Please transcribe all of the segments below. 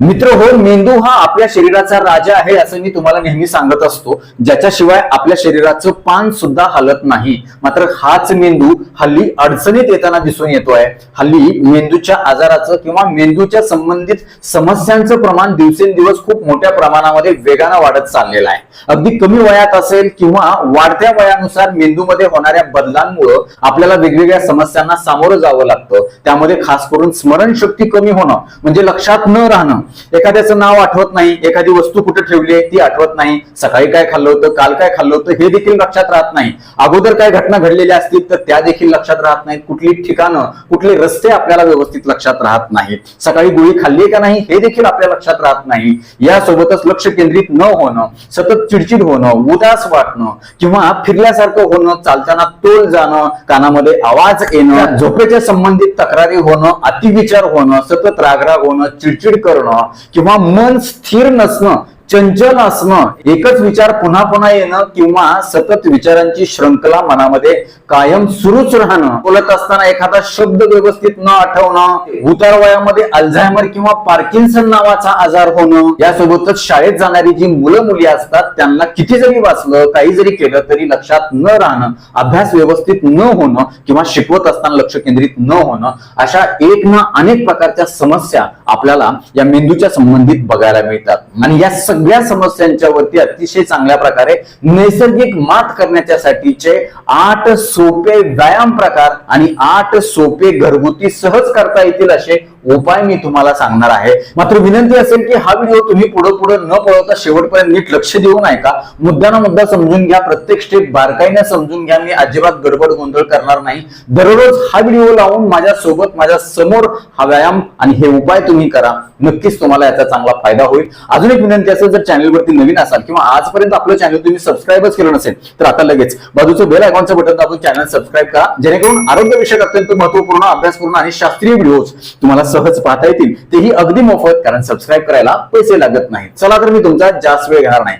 मित्र हो मेंदू हा आपल्या शरीराचा राजा आहे असं मी तुम्हाला नेहमी सांगत असतो. ज्याच्याशिवाय आपल्या शरीराचं पान सुद्धा हलत नाही. मात्र हाच मेंदू हल्ली अडचणीत येताना दिसून येतोय. हल्ली मेंदूच्या आजाराचं किंवा मेंदूच्या संबंधित समस्यांचं प्रमाण दिवसेंदिवस खूप मोठ्या प्रमाणामध्ये वेगानं वाढत चाललेलं आहे. अगदी कमी वयात असेल किंवा वाढत्या वयानुसार मेंदूमध्ये होणाऱ्या बदलांमुळं आपल्याला वेगवेगळ्या समस्यांना सामोरं जावं लागतं. त्यामध्ये खास करून स्मरणशक्ती कमी होणं म्हणजे लक्षात न राहणं एखाद्याचं नाव आठवत नाही एखादी वस्तू कुठे ठेवली आहे ती आठवत नाही. सकाळी काय खाल्लं होतं काल काय खाल्लं होतं हे देखील लक्षात राहत नाही. अगोदर काय घटना घडलेल्या असतील तर त्या देखील लक्षात राहत नाहीत. कुठली ठिकाणं कुठले रस्ते आपल्याला व्यवस्थित लक्षात राहत नाहीत. सकाळी गोळी खाल्ली का नाही हे देखील आपल्या लक्षात राहत नाही. यासोबतच लक्ष केंद्रित न होणं सतत चिडचिड होणं उदास वाटणं किंवा फिरल्यासारखं होणं चालताना तोल जाणं कानामध्ये आवाज येणं झोपेच्या संबंधित तक्रारी होणं अतिविचार होणं सतत रागराग होणं चिडचिड करणं किंवा मन स्थिर नसणं चंचल असणं एकच विचार पुन्हा पुन्हा येणं किंवा सतत विचारांची श्रृंखला मनामध्ये कायम सुरूच राहणं बोलत असताना एखादा शब्द व्यवस्थित न आठवणं उतार वयामध्ये अल्झायमर किंवा पार्किन्सन नावाचा आजार होणं यासोबतच शाळेत जाणारी जी मुलं मुली असतात त्यांना किती जरी वाचलं काही जरी केलं तरी लक्षात न राहणं अभ्यास व्यवस्थित न होणं किंवा शिकवत असताना लक्ष केंद्रित न होणं अशा एक ना अनेक प्रकारच्या समस्या आपल्याला या मेंदूच्या संबंधित बघायला मिळतात. आणि या सगळ्या समस्यांच्या वरती अतिशय चांगल्या प्रकारे नैसर्गिक मात करण्याच्यासाठीचे आठ सोपे व्यायाम प्रकार आणि आठ सोपे घरगुती सहज करता येतील असे उपाय मी तुम्हाला सांगणार आहे. मात्र विनंती असेल की हा व्हिडिओ तुम्ही पुढे पुढे न पळवता शेवटपर्यंत नीट लक्ष देऊन ऐका. मुद्द्यानं मुद्दा समजून घ्या. प्रत्येक स्टेप बारकाईने समजून घ्या. मी अजिबात गडबड गोंधळ करणार नाही. दररोज हा व्हिडिओ लावून माझ्या सोबत माझ्यासमोर हा व्यायाम आणि हे उपाय तुम्ही करा. नक्कीच तुम्हाला याचा चांगला फायदा होईल. अजून एक विनंती असेल जर चॅनलवरती नवीन असाल किंवा आजपर्यंत आपलं चॅनल तुम्ही सबस्क्राईबच केलं नसेल तर आता लगेच बाजूचं बेल आयकॉनचं बटन दाबून चॅनल सबस्क्राईब करा. जेणेकरून आरोग्य विषयक अत्यंत महत्त्वपूर्ण अभ्यासपूर्ण आणि शास्त्रीय व्हिडिओज तुम्हाला सहज पाहता येतील. तेही अगदी मोफत कारण सबस्क्राईब करायला पैसे लागत नाही चला तर मी तुमचा जास्त वेळ घेणार नाही.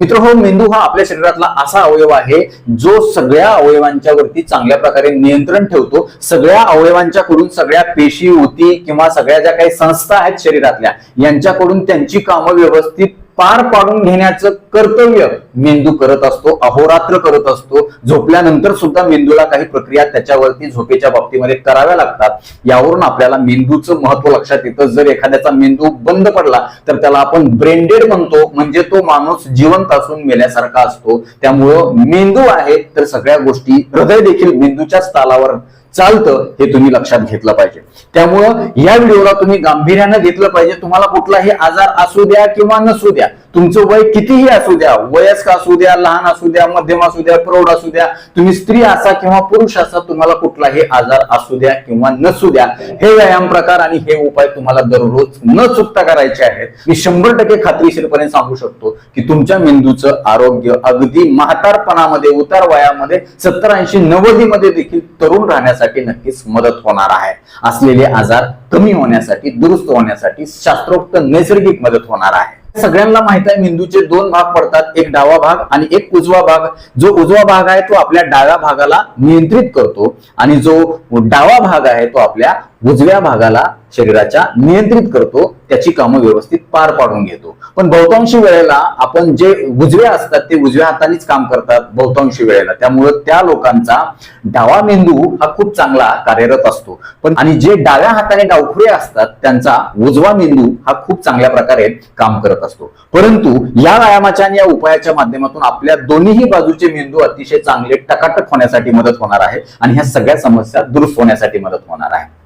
मित्र हो मेंदू हा आपल्या शरीरातला असा अवयव आहे जो सगळ्या अवयवांच्या वरती चांगल्या प्रकारे नियंत्रण ठेवतो. सगळ्या अवयवांच्याकडून सगळ्या पेशी होती किंवा सगळ्या ज्या काही संस्था आहेत शरीरातल्या यांच्याकडून त्यांची कामं व्यवस्थित पार पाडून घेण्याचं कर्तव्य मेंदू करत असतो अहोरात्र करत असतो. झोपल्यानंतर सुद्धा मेंदूला काही प्रक्रिया त्याच्यावरती झोपेच्या बाबतीमध्ये कराव्या लागतात. यावरून आपल्याला मेंदूचं महत्त्व लक्षात येतं. जर एखाद्याचा मेंदू बंद पडला तर त्याला आपण ब्रेंडेड म्हणतो. म्हणजे तो माणूस जिवंत असून मेल्यासारखा असतो. त्यामुळं मेंदू आहे तर सगळ्या गोष्टी हृदय देखील मेंदूच्या स्थालावर चालतं हे तुम्ही लक्षात घेतलं पाहिजे. त्यामुळं या व्हिडिओला तुम्ही गांभीर्यानं घेतलं पाहिजे. तुम्हाला कुठलाही आजार असू द्या किंवा नसू द्या तुमचं वय कितीही असू द्या वयस्क असू द्या लहान असू द्या मध्यम असू द्या प्रौढ असू द्या तुम्ही स्त्री असा किंवा पुरुष असा तुम्हाला कुठलाही आजार असू द्या किंवा नसू द्या हे व्यायाम प्रकार आणि हे उपाय तुम्हाला दररोज न चुकता करायचे आहेत. मी शंभर टक्के खात्रीशीरपणे सांगू शकतो की तुमच्या मेंदूचं आरोग्य अगदी म्हातारपणामध्ये उतार वयामध्ये सत्तर ऐंशी नव्वदीमध्ये देखील तरुण राहण्यासाठी नक्कीच मदत होणार आहे. असलेले आजार कमी होण्यासाठी दुरुस्त होण्यासाठी शास्त्रोक्त नैसर्गिक मदत होणार आहे. सगळ्यांना माहीत आहे मेंदूचे दोन भाग पडतात एक डावा भाग आणि एक उजवा भाग. जो उजवा भाग आहे तो आपल्या डाव्या भागाला नियंत्रित करतो आणि जो डावा भाग आहे तो आपल्या उजव्या भागाला शरीराच्या नियंत्रित करतो त्याची कामं व्यवस्थित पार पाडून घेतो. पण बहुतांशी वेळेला आपण जे उजवे असतात ते उजव्या हातानेच काम करतात बहुतांशी वेळेला. त्यामुळं त्या लोकांचा डावा मेंदू हा खूप चांगला कार्यरत असतो. पण आणि जे डाव्या हाताने डावखुरे असतात त्यांचा उजवा मेंदू हा खूप चांगल्या प्रकारे काम करत असतो. परंतु या व्यायामाच्या आणि या उपायाच्या माध्यमातून आपल्या दोन्ही बाजूचे मेंदू अतिशय चांगले टकाटक होण्यासाठी मदत होणार आहे आणि ह्या सगळ्या समस्या दुरुस्त होण्यासाठी मदत होणार आहे.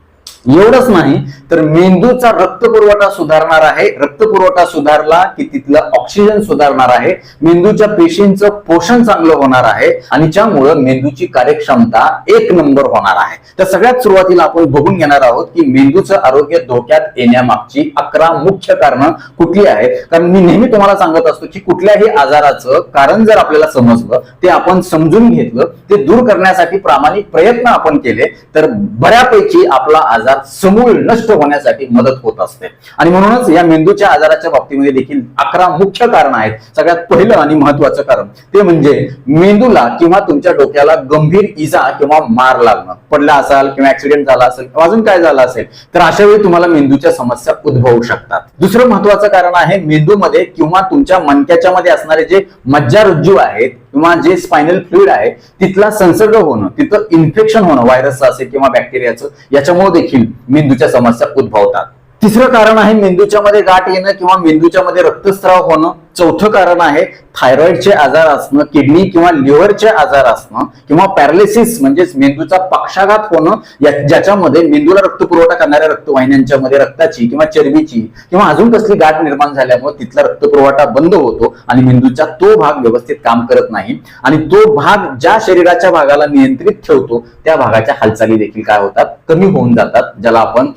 एवढंच नाही तर मेंदूचा रक्त पुरवठा सुधारणार आहे. रक्त पुरवठा सुधारला की तिथलं ऑक्सिजन सुधारणार आहे. मेंदूच्या पेशींचं पोषण चांगलं होणार आहे आणि त्यामुळं मेंदूची कार्यक्षमता एक नंबर होणार आहे. तर सगळ्यात सुरुवातीला आपण बघून घेणार आहोत की मेंदूचं आरोग्य धोक्यात येण्यामागची अकरा मुख्य कारण कुठली आहेत? कारण मी नेहमी तुम्हाला सांगत असतो की कुठल्याही आजाराचं कारण जर आपल्याला समजलं ते आपण समजून घेतलं ते दूर करण्यासाठी प्रामाणिक प्रयत्न आपण केले तर बऱ्यापैकी आपला आजार आजार समूळ नष्ट होण्यासाठी मदत होत असते. आणि म्हणूनच या मेंदूच्या आजाराच्या बाबतीमध्ये देखील अकरा मुख्य कारण आहेत. सगळ्यात पहिलं आणि महत्वाचं कारण ते म्हणजे मेंदूला किंवा तुमच्या डोक्याला गंभीर इजा किंवा मार लागणं. पडला असाल किंवा ऍक्सिडेंट झाला असेल किंवा अजून काय झालं असेल तर अशा वेळी तुम्हाला मेंदूच्या समस्या उद्भवू शकतात. दुसरं महत्वाचं कारण आहे मेंदूमध्ये किंवा तुमच्या मनक्याच्या मध्ये असणारे जे मज्जारज्जू आहेत किंवा जे स्पायनल फ्लुइड आहे तिथला संसर्ग होणं तिथं इन्फेक्शन होणं व्हायरसचं असेल किंवा बॅक्टेरियाचं याच्यामुळे देखील मेंदूच्या समस्या उद्भवतात. तिसरं कारण आहे मेंदूच्या मध्ये गाठ येणं किंवा मेंदूच्या मध्ये रक्तस्राव होणं. चौथं कारण आहे थायरॉइडचे आजार असणं किडनी किंवा लिव्हरचे आजार असणं किंवा पॅरालिसिस म्हणजेच मेंदूचा पक्षाघात होणं या- ज्याच्यामध्ये मेंदूला रक्त पुरवठा करणाऱ्या रक्तवाहिन्यांच्या मध्ये रक्ताची किंवा चरबीची किंवा अजून कसली गाठ निर्माण झाल्यामुळे तिथला रक्तपुरवठा बंद होतो आणि मेंदूचा तो भाग व्यवस्थित काम करत नाही आणि तो भाग ज्या शरीराच्या भागाला नियंत्रित ठेवतो त्या भागाच्या हालचाली देखील काय होतात? कमी होऊन जातात ज्याला आपण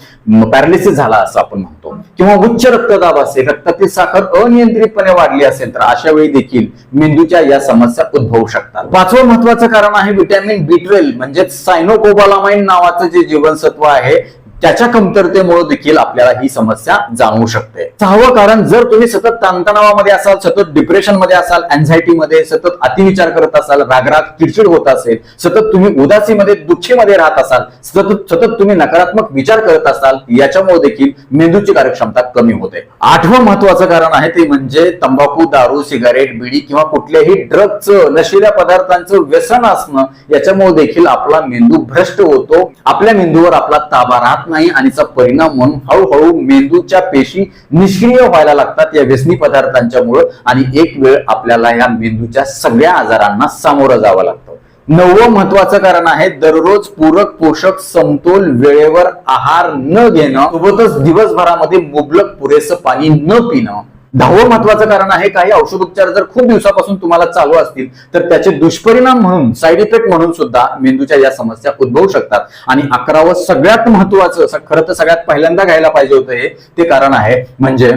पॅरालिसिस झाला असं आपण म्हणतो. किंवा उच्च रक्तदाब असेल रक्तातील साखर अनियंत्रितपणे वाढली असेल तर अशा वेळी देखील मेंदूच्या या समस्या उद्भवू शकतात. पाचवं महत्वाचं कारण आहे व्हिटॅमिन बी ट्वेल्व म्हणजे सायनोकोबालामाइन नावाचं जे जीवनसत्व आहे त्याच्या कमतरतेमुळे देखील आपल्याला ही समस्या जाणवू शकते. सहावं कारण जर तुम्ही सतत ताणतणावामध्ये असाल सतत डिप्रेशनमध्ये असाल अँझायटीमध्ये सतत अतिविचार करत असाल रागराग चिडचिड होत असेल सतत तुम्ही उदासीमध्ये दुःखीमध्ये राहत असाल सतत सतत तुम्ही नकारात्मक विचार करत असाल याच्यामुळे देखील मेंदूची कार्यक्षमता कमी होते. आठवं महत्वाचं कारण आहे ते म्हणजे तंबाखू दारू सिगारेट बिडी किंवा कुठल्याही ड्रगचं नशिल्या पदार्थांचं व्यसन असणं याच्यामुळे देखील आपला मेंदू भ्रष्ट होतो. आपल्या मेंदूवर आपला ताबा राहत. नाही आणि याचा परिणाम म्हणून हळूहळू मेंदूच्या पेशी निष्क्रिय व्हायला लागतात या व्यसनी पदार्थांच्यामुळे. आणि एक वेळ आपल्याला या मेंदूच्या सगळ्या आजारांना सामोरं जावं लागतं. नववं महत्वाचं कारण आहे दररोज पूरक पोषक समतोल वेळेवर आहार न घेणं सोबतच दिवसभरामध्ये मुबलक पुरेसं पाणी न पिणं. दहावं महत्वाचं कारण आहे काही औषधोपचार जर खूप दिवसापासून तुम्हाला चालू असतील तर त्याचे दुष्परिणाम म्हणून साईड इफेक्ट म्हणून सुद्धा मेंदूच्या या समस्या उद्भवू शकतात. आणि अकरावं सगळ्यात महत्वाचं खरं तर सगळ्यात पहिल्यांदा घ्यायला पाहिजे होतं हे ते कारण आहे म्हणजे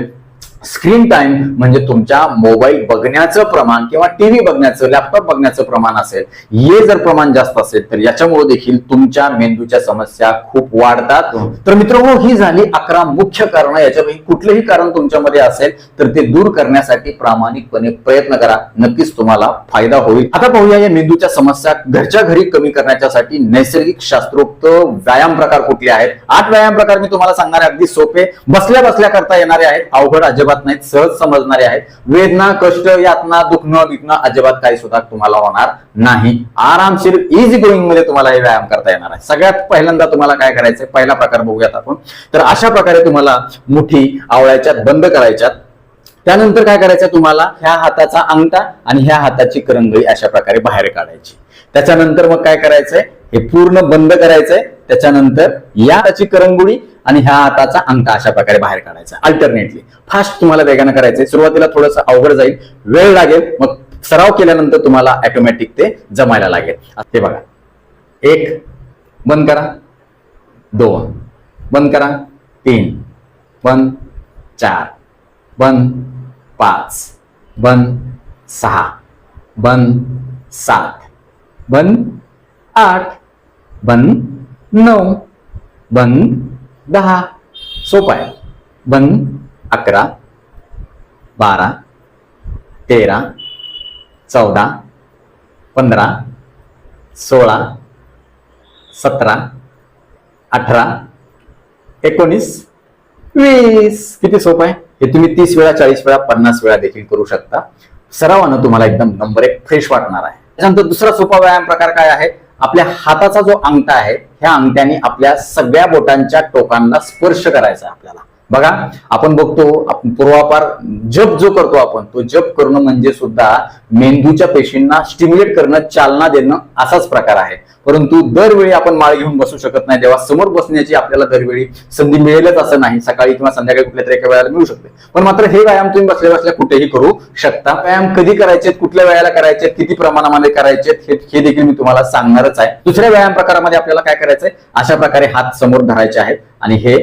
स्क्रीन टाइम म्हणजे तुमच्या मोबाईल बघण्याचं प्रमाण किंवा टीव्ही बघण्याचं लॅपटॉप बघण्याचं प्रमाण असेल. हे जर प्रमाण जास्त असेल तर याच्यामुळे देखील तुमच्या मेंदूच्या समस्या खूप वाढतात. तर मित्र ही झाली अकरा मुख्य कारण. याच्यापैकी कुठलेही कारण तुमच्यामध्ये असेल तर ते दूर करण्यासाठी प्रामाणिकपणे प्रयत्न करा. नक्कीच तुम्हाला फायदा होईल. आता पाहूया या मेंदूच्या समस्या घरच्या घरी कमी करण्यासाठी नैसर्गिक शास्त्रोक्त व्यायाम प्रकार कुठले आहेत? आठ व्यायाम प्रकार मी तुम्हाला सांगणार अगदी सोपे. बसल्या बसल्या करता येणारे आहेत. अवघड अजिबात नाहीत सहज समजणारे आहेत. वेदना कष्ट यातना दुखणं बिकणं अजिबात काही सुद्धा तुम्हाला होणार नाही. आरामशीर इझी गोईंगमध्ये तुम्हाला हे व्यायाम करता येणार आहे. सगळ्यात पहिल्यांदा तुम्हाला काय करायचंय? पहिला प्रकार बघूयात आपण. तर अशा प्रकारे तुम्हाला मुठी आवळ्याच्यात बंद करायच्यात. त्यानंतर काय करायचं तुम्हाला? ह्या हाताचा अंगठा आणि ह्या हाताची करंगळी अशा प्रकारे बाहेर काढायची. त्याच्यानंतर मग काय करायचंय? हे पूर्ण बंद करायचंय. त्याच्यानंतर या हाताची करंगुळी आणि ह्या हाताचा अंगठा अशा प्रकारे बाहेर काढायचा. अल्टरनेटली फास्ट तुम्हाला वेगानं करायचंय. सुरुवातीला थोडस अवघड जाईल. वेळ लागेल. मग सराव केल्यानंतर तुम्हाला ऑटोमॅटिक ते जमायला लागेल. ते बघा. एक बंद करा. दोन बंद करा. तीन बंद. चार बंद. पाच बंद. सहा बंद. सात बंद. आठ बंद. नऊ बंद. दहा सोपं आहे बंद अकरा बारा तेरा चौदा पंधरा सोळा सतरा अठरा एकोणीस वीस. किती सोपं आहे हे तुम्ही तीस वेळा चाळीस वेळा पन्नास वेळा देखील करू शकता. सरावानं तुम्हाला एकदम नंबर एक फ्रेश वाटणार आहे. त्याच्यानंतर दुसरा सोपा व्यायाम प्रकार काय आहे? आपल्या हाताचा जो अंगठा आहे ह्या अंगठ्याने आपल्या सगळ्या बोटांच्या टोकांना स्पर्श करायचा आहे आपल्याला. बघा आपण बघतो आपण पूर्वापार जप जो करतो आपण तो जप करणं म्हणजे सुद्धा मेंदूच्या पेशींना स्टिम्युलेट करणं चालना देणं असाच प्रकार आहे. परंतु दरवेळी आपण माळ घेऊन बसू शकत नाही. तेव्हा समोर बसण्याची आपल्याला दरवेळी संधी मिळेलच असं नाही. सकाळी किंवा संध्याकाळी कुठल्या तरी एका वेळेला मिळू शकते. पण मात्र हे व्यायाम तुम्ही बसल्या बसल्या कुठेही करू शकता. व्यायाम कधी करायचे कुठल्या वेळेला करायचे किती प्रमाणामध्ये करायचे हे हे देखील मी तुम्हाला सांगणारच आहे. दुसऱ्या व्यायाम प्रकारामध्ये आपल्याला काय करायचंय? अशा प्रकारे हात समोर धरायचे आहेत आणि हे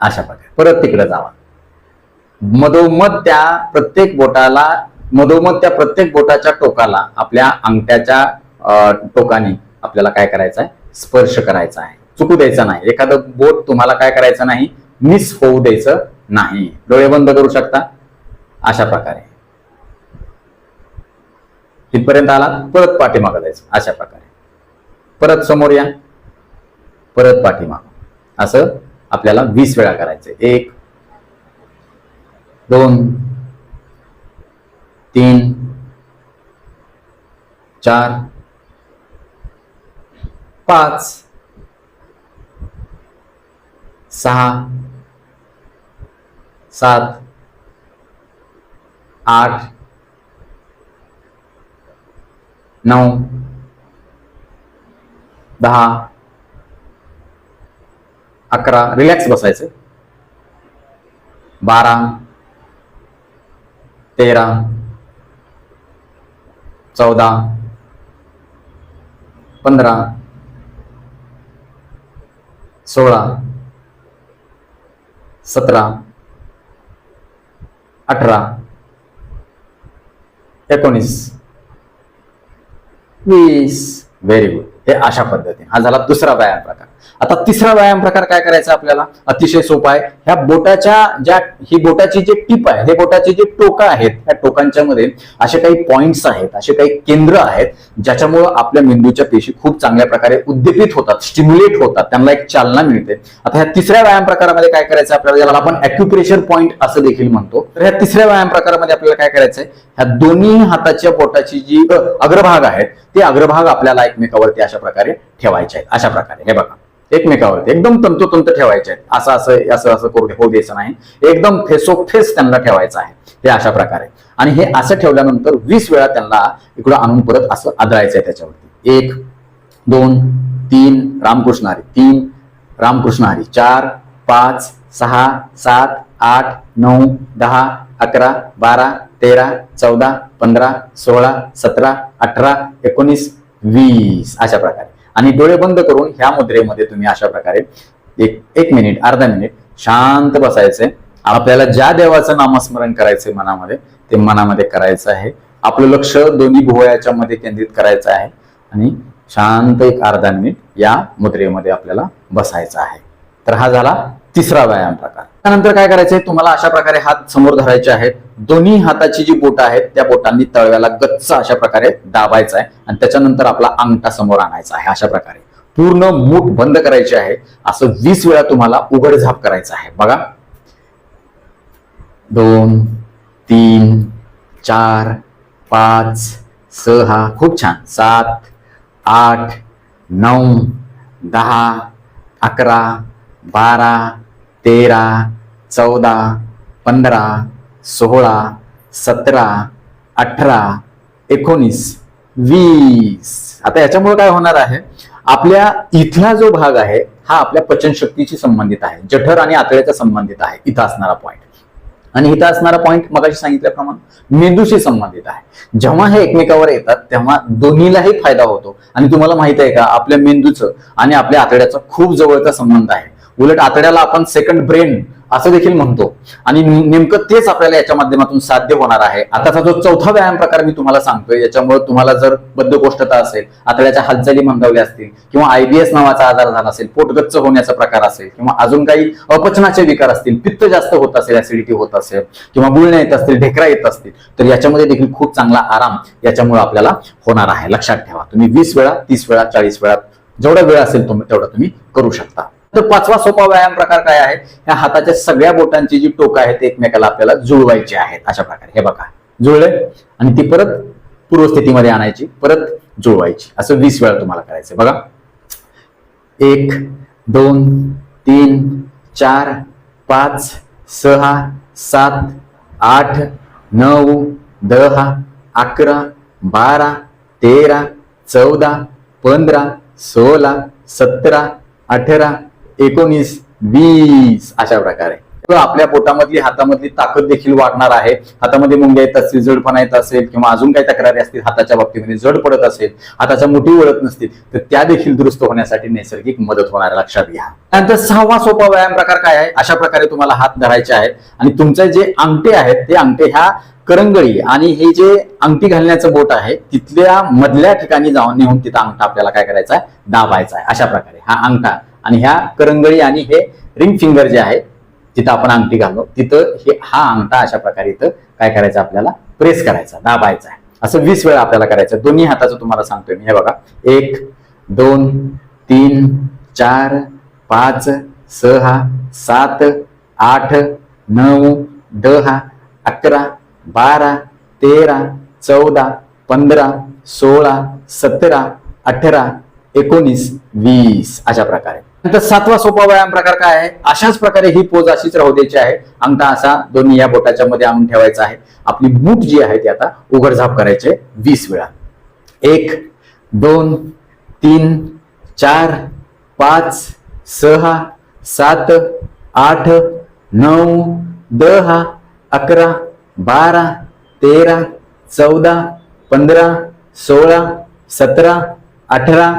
अशा प्रकारे. परत तिकडे जावा. मधोमध त्या प्रत्येक बोटाला मधोमध त्या प्रत्येक बोटाच्या टोकाला आपल्या अंगठ्याच्या टोकाने आपल्याला काय करायचं आहे स्पर्श करायचा आहे. चुकू द्यायचं नाही. एखादं बोट तुम्हाला काय करायचं नाही? मिस होऊ द्यायचं नाही. डोळे बंद करू शकता. अशा प्रकारे. तिथपर्यंत आला परत पाठीमागं जायचं. अशा प्रकारे. परत समोर या. परत पाठीमाग. असं आपल्याला वीस वेळा करायचं एक दोन तीन चार पाच सहा सात आठ नऊ दहा अकरा. रिलॅक्स बसायचं. बारा तेरा चौदा पंधरा सोळा सतरा अठरा एकोणीस. वीस. व्हेरी गुड हे अशा पद्धतीने. हा झाला दुसरा व्यायाम प्रकार. आता तिसरा व्यायाम प्रकार काय करायचा आपल्याला? अतिशय सोपा आहे. ह्या बोटाच्या ज्या ही बोटाची जे टीप आहे हे बोटाची जे टोका आहेत त्या टोकांच्या मध्ये असे काही पॉइंट्स आहेत असे काही केंद्र आहेत ज्याच्यामुळं आपल्या मेंदूच्या पेशी खूप चांगल्या प्रकारे उद्दीपित होतात स्टिम्युलेट होतात. त्यांना एक चालना मिळते. आता ह्या तिसऱ्या व्यायाम प्रकारामध्ये काय करायचं आपल्याला? ज्याला आपण अॅक्युप्रेशर पॉइंट असं देखील म्हणतो. तर ह्या तिसऱ्या व्यायाम प्रकारामध्ये आपल्याला काय करायचंय? ह्या दोन्ही हाताच्या बोटाची जी अग्रभाग आहेत ते अग्रभाग आपल्याला एकमेकावरती अशा प्रकारे ठेवायचे आहेत. अशा प्रकारे. हे बघा. एकमेकावरती एकदम तंतोतंत ठेवायचे आहेत. असं असं असं असं करू होऊ द्यायचं नाही. एकदम फेसोफेस त्यांना ठेवायचं आहे. हे अशा प्रकारे. आणि हे असं ठेवल्यानंतर वीस वेळा त्यांना इकडं आणून परत असं आदळायचं आहे त्याच्यावरती. एक दोन तीन रामकृष्ण हरी. तीन रामकृष्ण हरी. चार पाच सहा सात आठ नऊ दहा अकरा बारा तेरा चौदा पंधरा सोळा सतरा अठरा एकोणीस वीस. अशा प्रकारे. आणि डोळे बंद करून ह्या मुद्रेमध्ये तुम्ही अशा प्रकारे एक एक मिनिट अर्धा मिनिट शांत बसायचंय आपल्याला ज्या देवाचं नामस्मरण करायचंय मनामध्ये ते मनामध्ये करायचं आहे. आपलं लक्ष दोन्ही भुवयाच्या मध्ये केंद्रित करायचं आहे. आणि शांत एक अर्धा मिनिट या मुद्रेमध्ये आपल्याला बसायचं आहे. तर हा झाला तिसरा व्यायाम प्रकार. त्यानंतर काय करायचंय? तुम्हाला अशा प्रकारे हात समोर धरायचे आहेत. दोन्ही हाताची जी बोट आहेत त्या बोटांनी तळव्याला गच्च अशा प्रकारे दाबायचा आहे आणि त्याच्यानंतर आपला अंगठा समोर आणायचा आहे अशा प्रकारे. पूर्ण मूठ बंद करायची आहे. असं वीस वेळा तुम्हाला उघडझाप करायचं आहे. बघा. दोन तीन चार पाच सहा. खूप छान. सात आठ नऊ दहा अकरा बारा तेरा चौदा पंधरा सोळा सतरा अठरा एकोणीस वीस. आता याच्यामुळे काय होणार आहे? आपल्या इथला जो भाग आहे हा आपल्या पचनशक्तीशी संबंधित आहे. जठर आणि आतड्याचा संबंधित आहे इथं असणारा पॉईंट आणि इथं असणारा पॉईंट मगाशी सांगितल्याप्रमाणे मेंदूशी संबंधित आहे. जेव्हा हे एकमेकावर येतात तेव्हा दोन्हीलाही फायदा होतो. आणि तुम्हाला माहीत आहे का आपल्या मेंदूचं आणि आपल्या आतड्याचा खूप जवळचा संबंध आहे. उलट आतड्याला आपण सेकंड ब्रेन असं देखील म्हणतो. आणि नेमकं तेच आपल्याला याच्या माध्यमातून साध्य होणार आहे. आताचा जो चौथा व्यायाम प्रकार मी तुम्हाला सांगतोय याच्यामुळे तुम्हाला जर बद्धकोष्ठता असेल आतड्याच्या हालचाली मंदावल्या असतील किंवा आयबीएस नावाचा आजार झाला असेल पोटगच्च होण्याचा प्रकार असेल किंवा अजून काही अपचनाचे विकार असतील पित्त जास्त होत असेल ऍसिडिटी होत असेल किंवा गुळण्या येत असतील ढेकरा येत असतील तर याच्यामध्ये देखील खूप चांगला आराम याच्यामुळे आपल्याला होणार आहे. लक्षात ठेवा. तुम्ही वीस वेळा तीस वेळा चाळीस वेळा जेवढा वेळ असेल तुम्ही तेवढा तुम्ही करू शकता. तर पाचवा सोपा व्यायाम प्रकार काय आहे? या हाताच्या सगळ्या बोटांची जी टोकं आहेत एकमेकाला आपल्याला जुळवायची आहेत. अशा प्रकारे. हे बघा. जुळले आणि ती परत पूर्वस्थितीमध्ये आणायची परत जुळवायची. असं वीस वेळा तुम्हाला करायचं बघा. एक दोन तीन चार पाच सहा सात आठ नऊ दहा अकरा बारा तेरा चौदा पंधरा सोळा सतरा अठरा एकोणीस वीस अशा प्रकारे. आपल्या पोटामधली हातामधली ताकद देखील वाढणार आहे. हातामध्ये मुंग्या येत असतील जडपणा येत असेल किंवा अजून काही तक्रारी असतील हाताच्या बाबतीमध्ये जड पडत असेल हाताच्या मुठी वळत नसतील तर त्या देखील दुरुस्त होण्यासाठी नैसर्गिक मदत होणार लक्षात घ्या. त्यानंतर सहावा सोपा व्यायाम प्रकार काय आहे? अशा प्रकारे तुम्हाला हात धरायचे आहेत. आणि तुमचे जे अंगठे आहेत ते अंगठे ह्या करंगळी आणि हे जे अंगठी घालण्याचं बोट आहे तिथल्या मधल्या ठिकाणी जाऊन नेऊन तिथं अंगठा आपल्याला काय करायचा आहे? दाबायचा आहे. अशा प्रकारे हा अंगठा आणि ह्या करंगळी आणि हे रिंग फिंगर जे आहे जिथं आपण अंगठी घालतो तिथं हे हा अंगठा अशा प्रकारे इथं काय करायचं आपल्याला? प्रेस करायचा दाबायचा आहे. असं वीस वेळा आपल्याला करायचं दोन्ही हाताचं तुम्हाला सांगतोय मी. हे बघा. एक दोन तीन चार पाच सहा सात आठ नऊ दहा अकरा बारा तेरा चौदा पंधरा सोळा सतरा अठरा एकोणीस वीस अशा प्रकारे. नंतर सातवा सोपा व्यायाम प्रकार काय आहे? अशाच प्रकारे ही पोज अशीच राहू द्यायची आहे. अंगठा असा दोन्ही या बोटाच्या मध्ये आणून ठेवायचा आहे. आपली मूठ जी आहे ती आता उघडझाप करायचे वीस वेळा. एक दोन तीन चार पाच सहा सात आठ नऊ दहा अकरा बारा तेरा चौदा पंधरा सोळा सतरा अठरा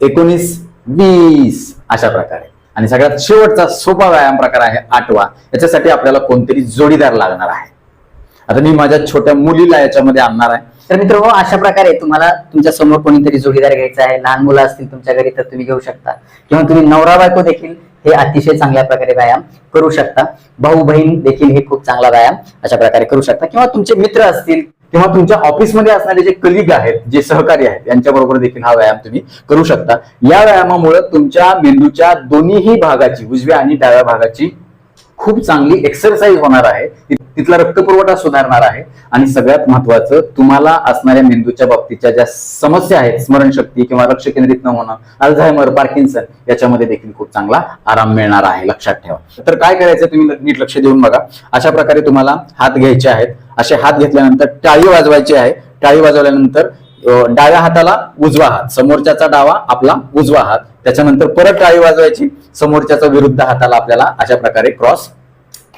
एकोणीस वीस. अशा प्रकारे. आणि सगळ्यात शेवटचा सोपा व्यायाम प्रकार आहे आठवा. याच्यासाठी आपल्याला कोणतरी जोडीदार लागणार आहे. आता मी माझ्या छोट्या मुलीला याच्यामध्ये आणणार आहे. तर मित्र हो, अशा प्रकारे तुम्हाला तुमच्यासमोर कोणीतरी जोडीदार घ्यायचा आहे लहान मुलं असतील तुमच्या घरी तर तुम्ही घेऊ शकता. किंवा तुम्ही नवरा बायको देखील हे अतिशय चांगल्या प्रकारे व्यायाम करू शकता. भाऊ बहीण देखील हे खूप चांगला व्यायाम अशा प्रकारे करू शकता. किंवा तुमचे मित्र असतील किंवा तुमच्या ऑफिसमध्ये असणारे जे कलिग आहेत जे सहकारी आहेत यांच्याबरोबर देखील हा व्यायाम तुम्ही करू शकता. या व्यायामामुळे तुमच्या मेंदूच्या दोन्हीही भागाची उजव्या आणि डाव्या भागाची खूप चांगली एक्सरसाइज होणार आहे. तिथला रक्तपुरवठा सुधारणार आहे. आणि सगळ्यात महत्वाचं तुम्हाला असणाऱ्या मेंदूच्या बाबतीच्या ज्या समस्या आहेत स्मरणशक्ती किंवा लक्ष केंद्रित न होणं अल्झायमर पार्किन्सन याच्यामध्ये देखील खूप चांगला आराम मिळणार आहे. लक्षात ठेवा. तर काय करायचं तुम्ही नीट लक्ष देऊन बघा. अशा प्रकारे तुम्हाला हात घ्यायचे आहेत. असे हात घेतल्यानंतर टाळी वाजवायची आहे. टाळी वाजवल्यानंतर डाव्या हाताला उजवा हात समोरच्याचा डावा आपला उजवा हात. त्याच्यानंतर परत टाळी वाजवायची. समोरच्याचा विरुद्ध हाताला आपल्याला अशा प्रकारे क्रॉस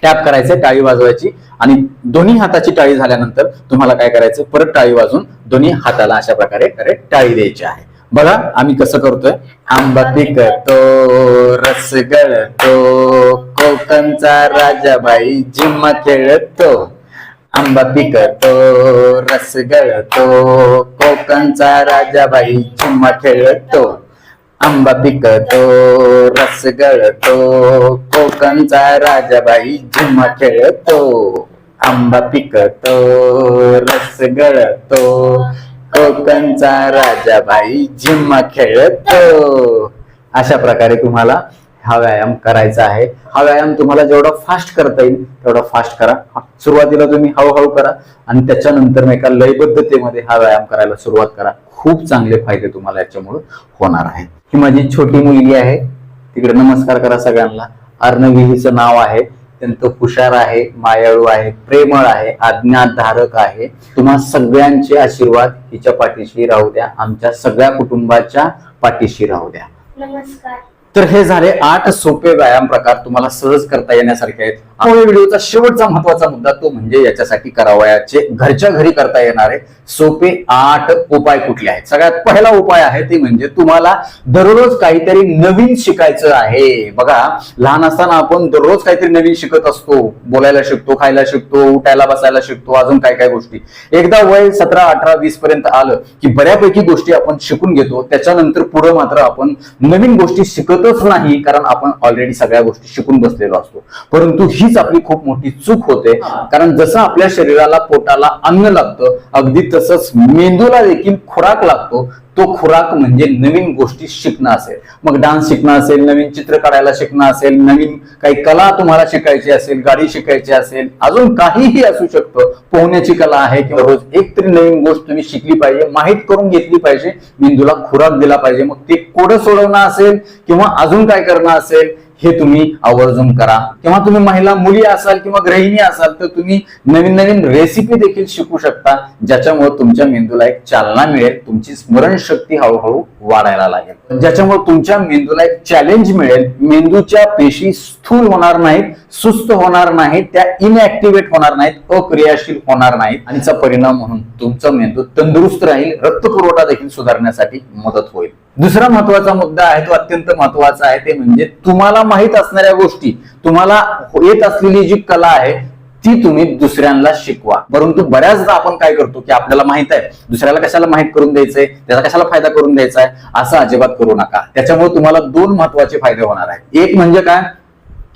टॅप करायचे टाळी वाजवायची. आणि दोन्ही हाताची टाळी झाल्यानंतर तुम्हाला काय करायचं? परत टाळी वाजून दोन्ही हाताला अशा प्रकारे करे टाळी द्यायची आहे. बघा आम्ही कसं करतोय? आंबा पिकतो रस गळतो कोकणचा राजाबाई जिम्मा खेळतो. आंबा पिकतो रस गळतो कोकणचा राजाबाई जिम्मा खेळतो. आंबा पिकतो रस गळतो कोकणचा राजाबाई झुमा खेळतो. आंबा पिकतो रस गळतो कोकणचा राजाबाई झिम्मा खेळतो. अशा प्रकारे तुम्हाला हा व्यायाम करायचा आहे. हा व्यायाम तुम्हाला जेवढा फास्ट करता येईल तेवढा फास्ट करा. सुरुवातीला तुम्ही हळूहळू करा आणि त्याच्यानंतर एका लयबद्धतेमध्ये हा व्यायाम करायला सुरुवात करा. खूप चांगले फायदे तुम्हाला याच्यामुळे होणार आहेत. ही माझी छोटी मुलगी आहे. तिकडे नमस्कार करा सगळ्यांना. अर्णवी हिचं नाव आहे. अत्यंत हुशार आहे मायाळू आहे प्रेमळ आहे आज्ञाधारक आहे. तुम्हा सगळ्यांचे आशीर्वाद हिच्या पाठीशी राहू द्या. आमच्या सगळ्या कुटुंबाच्या पाठीशी राहू द्या. नमस्कार. तर हे झाले आठ सोपे व्यायाम प्रकार तुम्हाला सहज करता येण्यासारखे आहेत. व्हिडिओचा शेवटचा महत्त्वाचा मुद्दा तो म्हणजे याच्यासाठी करावयाचे घरच्या घरी करता येणारे सोपे आठ उपाय कुठले आहेत? सगळ्यात पहिला उपाय आहे ते म्हणजे तुम्हाला दररोज काहीतरी नवीन शिकायचं आहे. बघा लहान असताना आपण दररोज काहीतरी नवीन शिकत असतो. बोलायला शिकतो खायला शिकतो उठायला बसायला शिकतो अजून काय काय गोष्टी. एकदा वय सतरा अठरा वीस पर्यंत आलं की बऱ्यापैकी गोष्टी आपण शिकून घेतो. त्याच्यानंतर पुढे मात्र आपण नवीन गोष्टी शिकतच नाही कारण आपण ऑलरेडी सगळ्या गोष्टी शिकून बसलेलो असतो. परंतु हीच आपली खूप मोठी चूक होते. कारण जसं आपल्या शरीराला पोटाला अन्न लागतं अगदी तसंच मेंदूला देखील खुराक लागतो तो खुराक म्हणजे नवीन गोष्टी शिकणं असेल. मग डान्स शिकणं असेल नवीन चित्र काढायला शिकणं असेल नवीन काही कला तुम्हाला शिकायची असेल गाडी शिकायची असेल अजून काहीही असू शकतं. पोहण्याची कला आहे किंवा रोज एक तरी नवीन गोष्ट तुम्ही शिकली पाहिजे माहीत करून घेतली पाहिजे मेंदूला खुराक दिला पाहिजे. मग ते कोडं सोडवणं असेल किंवा अजून काय करणं असेल हे तुम्ही आवर्जून करा. किंवा तुम्ही महिला मुली असाल किंवा गृहिणी असाल तर तुम्ही नवीन नवीन रेसिपी देखील शिकू शकता ज्याच्यामुळे तुमच्या मेंदूला एक चालना मिळेल तुमची स्मरणशक्ती हळूहळू वाढायला लागेल. ज्याच्यामुळे तुमच्या मेंदूला एक चॅलेंज मिळेल मेंदूच्या पेशी स्थूल होणार नाहीत सुस्त होणार नाहीत त्या इनऍक्टिव्हेट होणार नाहीत अक्रियाशील होणार नाहीत. आणि परिणाम म्हणून तुमचा मेंदू तंदुरुस्त राहील रक्त पुरवठा देखील सुधारण्यासाठी मदत होईल. दुसरा महत्त्वाचा मुद्दा आहे तो अत्यंत महत्त्वाचा आहे ते म्हणजे तुम्हाला माहीत असणाऱ्या गोष्टी तुम्हाला येत असलेली जी कला आहे ती तुम्ही दुसऱ्यांना शिकवा. परंतु बऱ्याचदा आपण काय करतो की आपल्याला माहीत आहे दुसऱ्याला कशाला माहीत करून द्यायचंय त्याचा कशाला फायदा करून द्यायचा आहे असं अजिबात करू नका. त्याच्यामुळे तुम्हाला दोन महत्त्वाचे फायदे होणार आहेत. एक म्हणजे काय?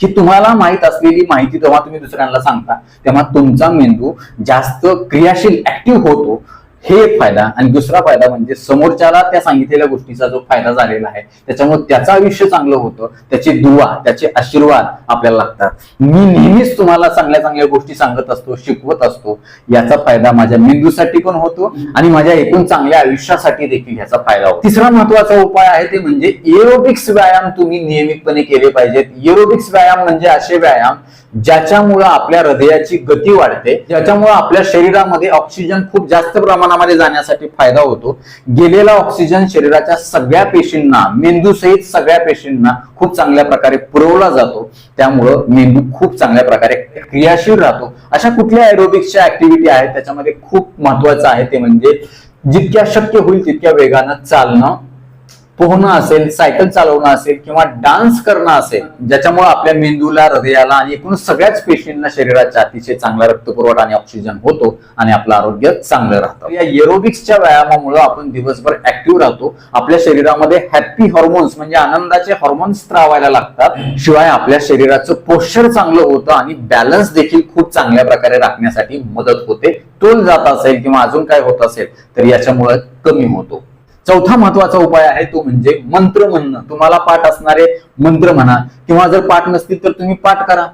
की तुम्हाला माहीत असलेली माहिती जेव्हा तुम्ही दुसऱ्यांना सांगता. तेव्हा तुमचा मेंदू जास्त क्रियाशील ऍक्टिव्ह होतो हे एक फायदा. आणि दुसरा फायदा म्हणजे समोरच्याला त्या सांगितलेल्या गोष्टीचा जो फायदा झालेला आहे त्याच्यामुळे त्याचं आयुष्य चांगलं होतं त्याची दुवा त्याचे आशीर्वाद आपल्याला लागतात. मी नेहमीच तुम्हाला चांगल्या चांगल्या गोष्टी सांगत असतो शिकवत असतो. याचा फायदा माझ्या मेंदूसाठी पण होतो आणि माझ्या एकूण चांगल्या आयुष्यासाठी देखील याचा फायदा होतो. तिसरा महत्त्वाचा उपाय आहे ते म्हणजे एरोबिक्स व्यायाम तुम्ही नियमितपणे केले पाहिजेत. एरोबिक्स व्यायाम म्हणजे असे व्यायाम ज्याच्यामुळं आपल्या हृदयाची गती वाढते ज्याच्यामुळं आपल्या शरीरामध्ये ऑक्सिजन खूप जास्त प्रमाणामध्ये जाण्यासाठी फायदा होतो. गेलेला ऑक्सिजन शरीराच्या सगळ्या पेशींना मेंदूसहित सगळ्या पेशींना खूप चांगल्या प्रकारे पुरवला जातो. त्यामुळं मेंदू खूप चांगल्या प्रकारे क्रियाशील राहतो. अशा कुठल्या एरोबिक्सच्या ऍक्टिव्हिटी आहेत? त्याच्यामध्ये खूप महत्वाचं आहे ते म्हणजे जितक्या शक्य होईल तितक्या वेगानं चालणं पोहणं असेल सायकल चालवणं असेल किंवा डान्स करणं असेल ज्याच्यामुळे आपल्या मेंदूला हृदयाला आणि एकूण सगळ्याच पेशींना शरीराच्या अतिशय चांगला रक्तपुरवठा आणि ऑक्सिजन होतो आणि आपलं आरोग्य चांगलं राहतं. या एरोबिक्सच्या व्यायामामुळे आपण दिवसभर ऍक्टिव्ह राहतो. आपल्या शरीरामध्ये हॅपी हॉर्मोन्स म्हणजे आनंदाचे हॉर्मोन्स स्त्रावायला लागतात. शिवाय आपल्या शरीराचं पोश्चर चांगलं होतं आणि बॅलन्स देखील खूप चांगल्या प्रकारे राखण्यासाठी मदत होते. तोल जात असेल किंवा अजून काय होत असेल तर याच्यामुळे कमी होतो. चौथा महत्त्वाचा उपाय आहे तो म्हणजे मंत्र म्हणणं. तुम्हाला पाठ असणारे मंत्र म्हणा किंवा जर पाठ नसतील तर तुम्ही पाठ करा.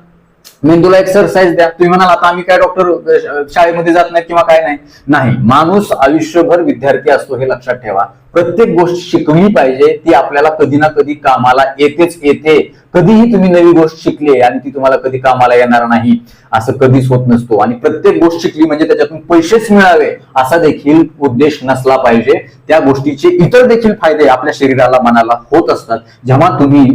मेंदूला एक्सरसाइज द्या. तुम्ही म्हणाल आता आम्ही काय डॉक्टर शाळेमध्ये जात नाही किंवा काय नाही? नाही. माणूस आयुष्यभर विद्यार्थी असतो हे लक्षात ठेवा. प्रत्येक गोष्ट शिकली पाहिजे ती आपल्याला कधी ना कधी कामाला येतेच येते. कधीही तुम्ही नवी गोष्ट शिकली आणि ती तुम्हाला कधी कामाला येणार नाही असं कधीच होत नसतो. आणि प्रत्येक गोष्ट शिकली म्हणजे त्याच्यातून पैसेच मिळावे असा देखील उद्देश नसला पाहिजे. त्या गोष्टीचे इतर देखील फायदे आपल्या शरीराला मनाला होत असतात. जेव्हा तुम्ही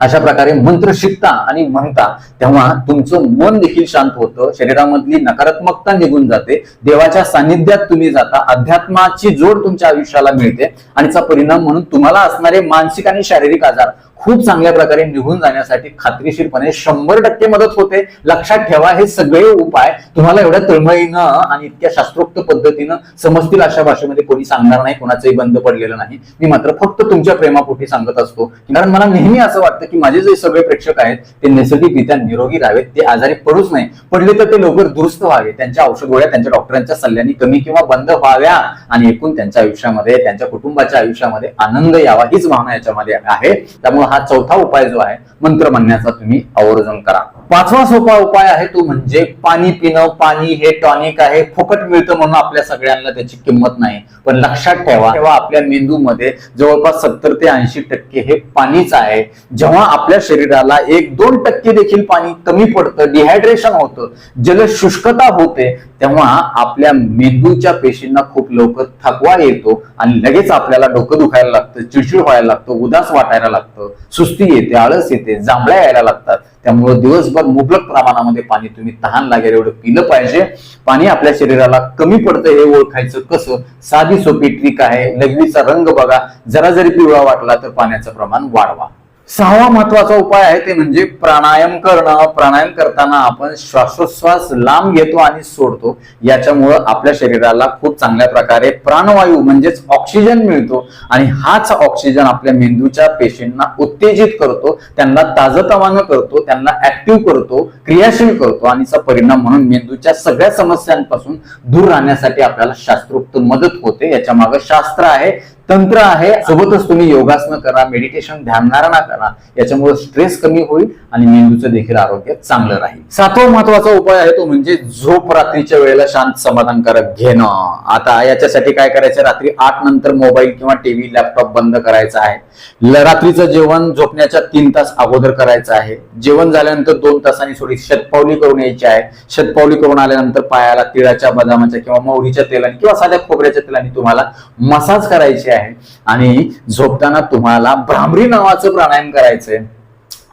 अशा प्रकारे मंत्र शिकता आणि म्हणता तेव्हा तुमचं मन देखील शांत होतं शरीरामधली नकारात्मकता निघून जाते देवाच्या सानिध्यात तुम्ही जाता अध्यात्माची जोड तुमच्या आयुष्याला मिळते आणि परिणाम म्हणून तुम्हाला असणारे मानसिक आणि शारीरिक आजार खूप चांगल्या प्रकारे निघून जाण्यासाठी खात्रीशीरपणे शंभर टक्के मदत होते. लक्षात ठेवा हे सगळे उपाय तुम्हाला एवढ्या तळमळीनं आणि इतक्या शास्त्रोक्त पद्धतीनं समजतील अशा भाषेमध्ये कोणी सांगणार नाही कोणाचंही बंद पडलेलं नाही. मी मात्र फक्त तुमच्या प्रेमापोटी सांगत असतो कारण मला नेहमी असं वाटतं की माझे जे सगळे प्रेक्षक आहेत ते नैसर्गिकरित्या निरोगी राहावेत ते आजारी पडूच नाही पडले तर ते लवकर दुरुस्त व्हावे. त्यांच्या औषध गोळ्या त्यांच्या डॉक्टरांच्या सल्ल्याने कमी किंवा बंद व्हाव्या आणि एकूण त्यांच्या आयुष्यामध्ये त्यांच्या कुटुंबाच्या आयुष्यामध्ये आनंद यावा हीच भावना याच्यामध्ये आहे. त्यामुळे हा चौथा उपाय जो आहे मंत्र म्हणण्याचा तुम्ही आवर्जून करा. पाचवा सोपा उपाय आहे तो म्हणजे पाणी पिणं. पाणी हे टॉनिक आहे. फुकट मिळतं म्हणून आपल्या सगळ्यांना त्याची किंमत नाही. पण लक्षात ठेवा तेव्हा आपल्या मेंदूमध्ये जवळपास सत्तर ते ऐंशी टक्के हे पाणीच आहे. जेव्हा आपल्या शरीराला एक दोन टक्के देखील पाणी कमी पडतं डिहायड्रेशन होतं जलशुष्कता होते तेव्हा आपल्या मेंदूच्या पेशींना खूप लवकर थकवा येतो आणि लगेच आपल्याला डोकं दुखायला लागतं चिडचिड व्हायला लागतं उदास वाटायला लागतं. सुस्ती येते आळस येते जांभळ्या यायला लागतात. त्यामुळे दिवसभर मुबलक प्रमाणामध्ये पाणी तुम्ही तहान लागेल एवढं पिलं पाहिजे. पाणी आपल्या शरीराला कमी पडतं हे ओळखायचं कसं? साधी सोपी ट्रिक आहे. लघवीचा रंग बघा. जरा जरी पिवळा वाटला तर पाण्याचं प्रमाण वाढवा. सहावा महत्त्वाचा उपाय आहे ते म्हणजे प्राणायाम करणं. प्राणायाम करताना आपण श्वासोश्वास लांब घेतो आणि सोडतो. याच्यामुळं आपल्या शरीराला खूप चांगल्या प्रकारे प्राणवायू म्हणजेच ऑक्सिजन मिळतो आणि हाच ऑक्सिजन आपल्या मेंदूच्या पेशींना उत्तेजित करतो. त्यांना ताजतवानं करतो त्यांना ऍक्टिव्ह करतो क्रियाशील करतो आणि याचा परिणाम म्हणून मेंदूच्या सगळ्या समस्यांपासून दूर राहण्यासाठी आपल्याला शास्त्रोक्त मदत होते. याच्या मागे शास्त्र आहे. तंत्र आहे. सोबतच तुम्ही योगासनं करा मेडिटेशन ध्यानधारणा करा. याच्यामुळे स्ट्रेस कमी होईल आणि मेंदूचं देखील आरोग्य चांगलं राहील. सातवा महत्त्वाचा उपाय आहे तो म्हणजे झोप रात्रीच्या वेळेला शांत समाधानकारक घेणं. आता याच्यासाठी काय करायचं? रात्री आठ नंतर मोबाईल किंवा टीव्ही लॅपटॉप बंद करायचा आहे. ल- रात्रीचं जेवण झोपण्याच्या तीन तास अगोदर करायचं आहे. जेवण झाल्यानंतर दोन तासांनी थोडी शतपावली करून यायची आहे. शतपावली करून आल्यानंतर पायाला तिळाच्या बदामाच्या किंवा मोहरीच्या तेलाने किंवा साध्या खोबऱ्याच्या तेलाने तुम्हाला मसाज करायची आहे. आणि झोपताना तुम्हाला भ्रामरी नावाचं प्राणायाम करायचंय.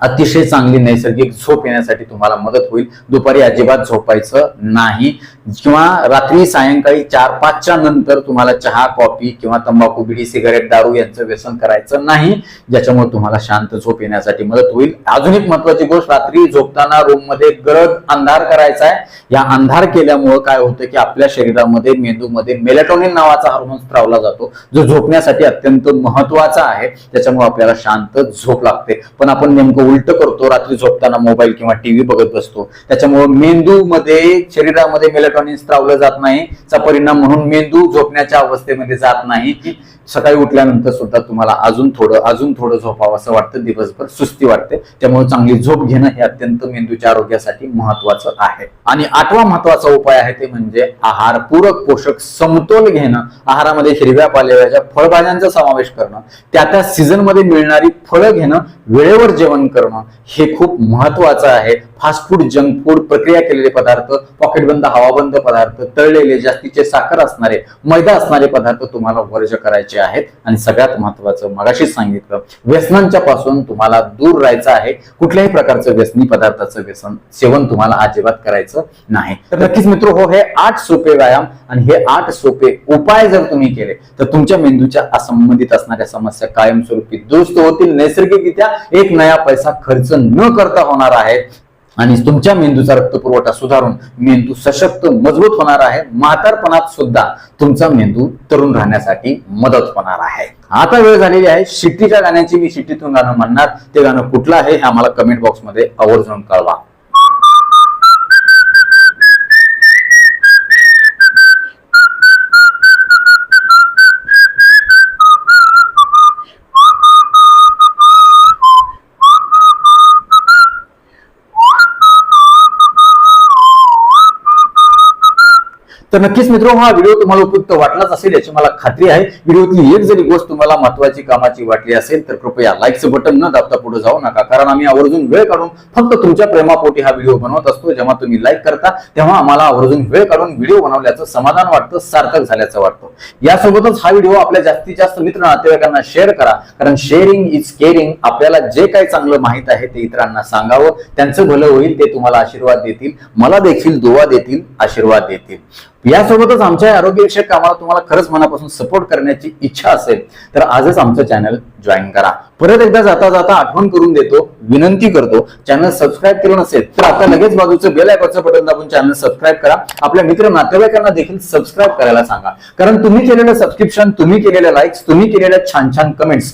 अतिशय चांगली नैसर्गिक झोप येण्यासाठी तुम्हाला मदत होईल. दुपारी अजिबात झोपायचं नाही. किंवा रात्री सायंकाळी चार पाचच्या नंतर तुम्हाला चहा कॉफी किंवा तंबाखू बिडी सिगारेट दारू यांचं व्यसन करायचं नाही. ज्याच्यामुळे तुम्हाला शांत झोप येण्यासाठी मदत होईल. अजून एक महत्वाची गोष्ट रात्री झोपताना रूममध्ये अंधार करायचा आहे. या अंधार केल्यामुळे काय होतं की आपल्या शरीरामध्ये मेंदूमध्ये मेलेटोनिन नावाचा हार्मोन स्त्रावला जातो. जो झोपण्यासाठी अत्यंत महत्त्वाचा आहे. त्याच्यामुळे आपल्याला शांत झोप लागते. पण आपण नेमकं उलट करतो रात्री झोपताना मोबाईल किंवा टीव्ही बघत बसतो. त्याच्यामुळे मेंदूमध्ये शरीरामध्ये मेलेटॉनिन स्त्रावलं जात नाही. चा परिणाम म्हणून मेंदू झोपण्याच्या अवस्थेमध्ये जात नाही. सकाळी उठल्यानंतर सुद्धा तुम्हाला अजून थोडं अजून थोडं झोपावं असं वाटतं. दिवसभर सुस्ती वाटते. त्यामुळे चांगली झोप घेणं हे अत्यंत मेंदूच्या आरोग्यासाठी महत्वाचं आहे. आणि आठवा महत्त्वाचा उपाय आहे ते म्हणजे आहार पूरक पोषक समतोल घेणं. आहारामध्ये हिरव्या पालेभाज्या फळभाज्यांचा समावेश करणं. त्या त्या सीझनमध्ये मिळणारी फळं घेणं. वेळेवर जेवण करणं हे खूप महत्वाचं आहे. फास्ट फूड जंक फूड प्रक्रिया केलेले पदार्थ पॉकेटबंद हवाबंद पदार्थ तळलेले जास्तीचे साखर असणारे मैदा असणारे पदार्थ तुम्हाला वर्ज करायचे आहेत. आणि सगळ्यात महत्वाचं मगाशीच सांगितलं व्यसनांच्या पासून तुम्हाला दूर राहायचं आहे. कुठल्याही प्रकारचं व्यसनी पदार्थाचं व्यसन सेवन तुम्हाला अजिबात करायचं नाही. तर नक्कीच मित्र हो हे आठ सोपे व्यायाम आणि हे आठ सोपे उपाय जर तुम्ही केले तर तुमच्या मेंदूच्या असंबंधित असणाऱ्या समस्या कायमस्वरूपी दुरुस्त होतील. नैसर्गिकरित्या एक नया पैसा खर्च न करता होणार आहे. आणि तुमच्या मेंदूचा रक्त पुरवठा सुधारून मेंदू सशक्त मजबूत होणार आहे. म्हातारपणात सुद्धा तुमचा मेंदू तरुण राहण्यासाठी मदत होणार आहे. आता वेळ झालेली आहे. शिट्टीच्या गाण्याची मी शिट्टीतून गाणं म्हणणार. ते गाणं कुठलं आहे हे आम्हाला कमेंट बॉक्समध्ये आवर्जून कळवा. तर नक्कीच मित्र हा व्हिडिओ तुम्हाला उपयुक्त वाटलाच असेल याची मला खात्री आहे. व्हिडिओतली एक जरी गोष्ट तुम्हाला महत्वाची कामाची वाटली असेल तर कृपया लाईकचं बटन न दाबता पुढे जाऊ नका. कारण आम्ही आवर्जून वेळ काढून फक्त तुमच्या प्रेमापोटी हा व्हिडिओ बनवत असतो. जेव्हा तुम्ही लाईक करता तेव्हा आम्हाला आवर्जून वेळ काढून व्हिडिओ बनवल्याचं समाधान वाटतं सार्थक झाल्याचं वाटतं. यासोबतच हा व्हिडिओ आपल्या जास्तीत जास्त मित्र नातेवाईकांना शेअर करा. कारण शेअरिंग इज केअरिंग आपल्याला जे काही चांगलं माहीत आहे ते इतरांना सांगावं. त्यांचं भलं होईल ते तुम्हाला आशीर्वाद देतील. मला देखील दुवा देतील आशीर्वाद देतील. यासोबतच आमच्या आरोग्यविषयक कामाला तुम्हाला खरंच मनापासून सपोर्ट करण्याची इच्छा असेल तर आजच आमचं चॅनल जॉईन करा. परत एकदा जाता जाता आठवण करून देतो विनंती करतो चॅनल सबस्क्राईब केलं नसेल तर आता लगेच बाजूचं बेल आयकॉनचं बटन दाबून चॅनल सबस्क्राईब करा. आपल्या मित्र नातेवाईकांना देखील सबस्क्राईब करायला सांगा. कारण तुम्ही केलेलं सबस्क्रिप्शन तुम्ही केलेल्या लाईक्स तुम्ही केलेल्या छान छान कमेंट्स